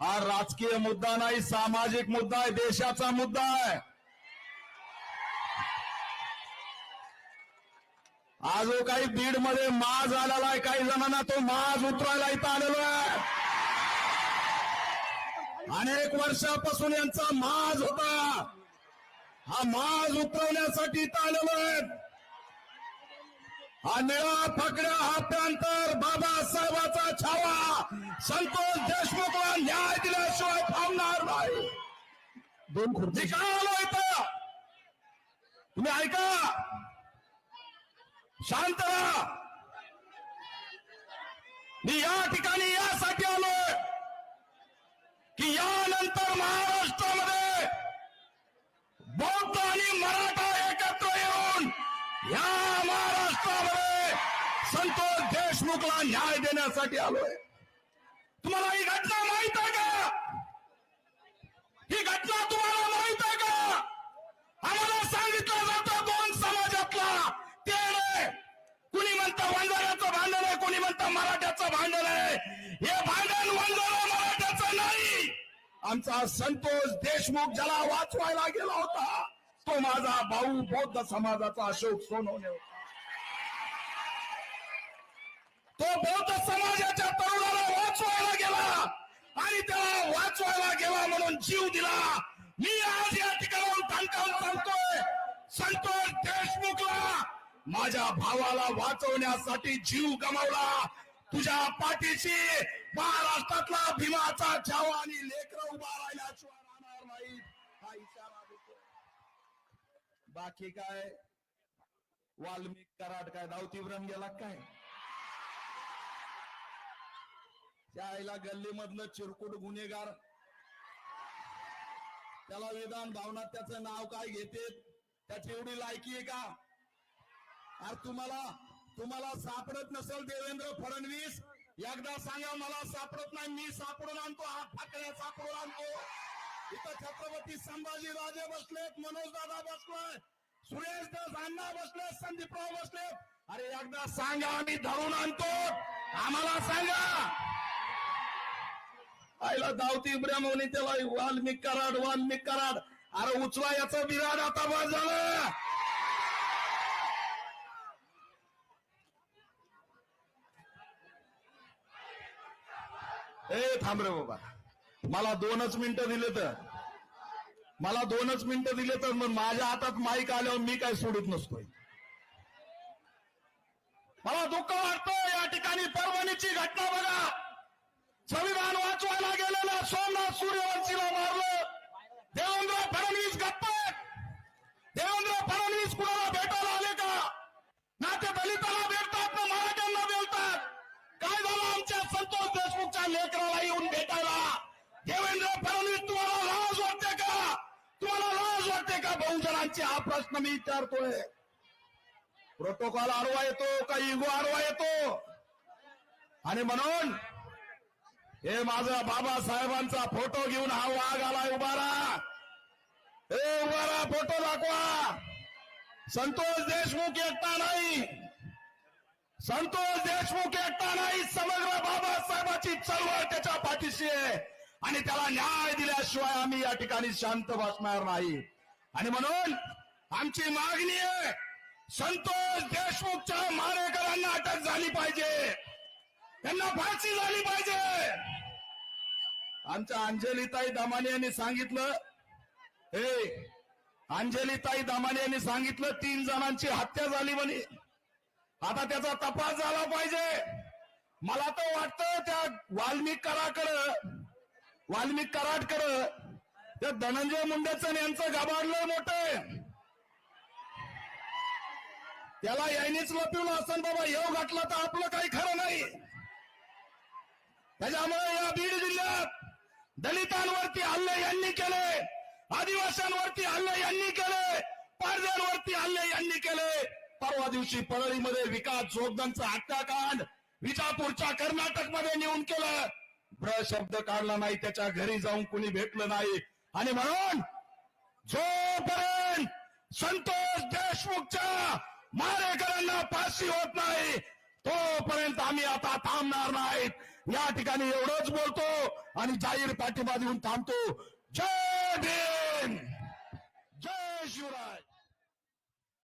हा राजकीय मुद्दा नाही सामाजिक मुद्दा आहे देशाचा मुद्दा आहे. आज जो काही बीडमध्ये माज आलेला आहे काही जणांना तो माज उतरायला इथं आलेलो आहे. अनेक वर्षापासून यांचा माज होता. हा माज उतरवण्यासाठी इथं आलेलो आहे हा निळा फकड्या हा प्रांतर बाबासाहेबाचा छावा. संतोष देशमुखला न्याय दिल्याशिवाय थांबणार नाही. दोन खुर्ची. निकाल आलो इथं? तुम्ही ऐका. शांत राहा. मी या ठिकाणी यासाठी आलोय की यानंतर महाराष्ट्रामध्ये तुम्हाला न्याय देण्यासाठी आलोय. तुम्हाला ही घटना माहीत आहे का? ही घटना तुम्हाला माहीत आहे का? आम्हाला सांगितलं जातं दोन समाजातला. तेढ कुणी म्हणतं वंजाऱ्याचं भांडण आहे कुणी म्हणतं मराठ्याचं भांडण आहे. हे भांडण वंजारा मराठ्याचं नाही. आमचा संतोष देशमुख ज्याला वाचवायला गेला होता तो माझा भाऊ बौद्ध समाजाचा अशोक सोनवणे होता. तो बौद्ध समाजाच्या तरुणाला वाचवायला गेला आणि त्याला वाचवायला गेला म्हणून जीव दिला. मी आज या ठिकाणाहून ठणकावून सांगतोय संतोष देशमुखला माझ्या भावाला वाचवण्यासाठी जीव गमावला. तुझ्या पाठीशी महाराष्ट्रातला भीमाचा छावा आणि लेकर उभा राहिल्याशिवाय राहणार नाही हा इशारा देतो बाकी काय? वाल्मिक कराड काय? धावती ब्रम गेला काय? त्या आईला गल्लीमधलं चिरकुट गुन्हेगार. त्याला विधान भावनात त्याचं नाव काय घेते? त्याची एवढी लायकी आहे का? अरे तुम्हाला तुम्हाला सापडत नसेल देवेंद्र फडणवीस? एकदा सांगा मला सापडत नाही मी सापडून आणतो हा ठाकरे सापडून आणतो. इथं छत्रपती संभाजी राजे बसलेत मनोज दादा बसलोय सुरेश दास अण्णा बसले संदीपराव बसले अरे एकदा सांगा आम्ही धरून आणतो. आम्हाला सांगा. आईला दावती ब्रह्मवणी त्याला वाल्मिक कराड वाल्मिक कराड. अरे उचला याचा विराट आता बस झालं. ए थांब रे बाबा. मला दोनच मिनिटं दिले तर. मला दोनच मिनिटं दिले तर मग माझ्या हातात माईक आल्यावर मी काय सोडत नसतोय. मला दुःख वाटतं या ठिकाणी परभणीची घटना बघा. संविधान वाचवायला गेलेल्या सोमनाथ सूर्यवंशीला मारलं. देवेंद्र फडणवीस गप्प देवेंद्र फडणवीस कुणाला भेटायला आले का? ना ते दलिताला भेटतात ना मराठ्यांना भेटतात काय झालं आमच्या संतोष देशमुखच्या लेकराला येऊन भेटायला? देवेंद्र फडणवीस तुम्हाला लाज वाटते का? तुम्हाला लाज वाटते का? बहुजनांचे हा प्रश्न मी विचारतोय. प्रोटोकॉल आडवा येतो का? इगो आडवा येतो? आणि म्हणून हे माझा बाबासाहेबांचा फोटो घेऊन हा वाघ आलाय उभारा हे उभारा फोटो दाखवा. संतोष देशमुख एकटा नाही. संतोष देशमुख एकटा नाही समग्र बाबासाहेबाची चळवळ त्याच्या पाठीशी आहे. आणि त्याला न्याय दिल्याशिवाय आम्ही या ठिकाणी शांत बसणार नाही. आणि म्हणून आमची मागणी आहे संतोष देशमुखच्या मारेकरांना अटक झाली पाहिजे. त्यांना फाशी झाली पाहिजे. आमच्या अंजलीताई दामाने यांनी सांगितलं हे अंजलीताई दामाने यांनी सांगितलं तीन जणांची हत्या झाली म्हणे. आता त्याचा तपास झाला पाहिजे. मला तर वाटतं त्या वाल्मिक कराकडं वाल्मिक कराडकडं त्या धनंजय मुंडेचं यांचं गाभाडलं मोठं. त्याला यायनीच लपिवलं असं बाबा येऊ घातलं तर आपलं काही खरं नाही. त्याच्यामुळे या बीड जिल्ह्यात दलितांवरती हल्ले यांनी केले आदिवासींवरती हल्ले यांनी केले पारद्यांवरती हल्ले यांनी केले. परवा दिवशी परळीमध्ये विकास जोगदांचं हत्याकांड विजापूरच्या कर्नाटकमध्ये नेऊन केलं. ब्र शब्द काढला नाही त्याच्या घरी जाऊन कुणी भेटलं नाही. आणि म्हणून जोपर्यंत संतोष देशमुखच्या मारेकरांना फाशी होत नाही तोपर्यंत आम्ही आता थांबणार नाहीत. या ठिकाणी एवढंच बोलतो आणि जाहीर पाठिंबा देऊन थांबतो. जय भीम. जय शिवराज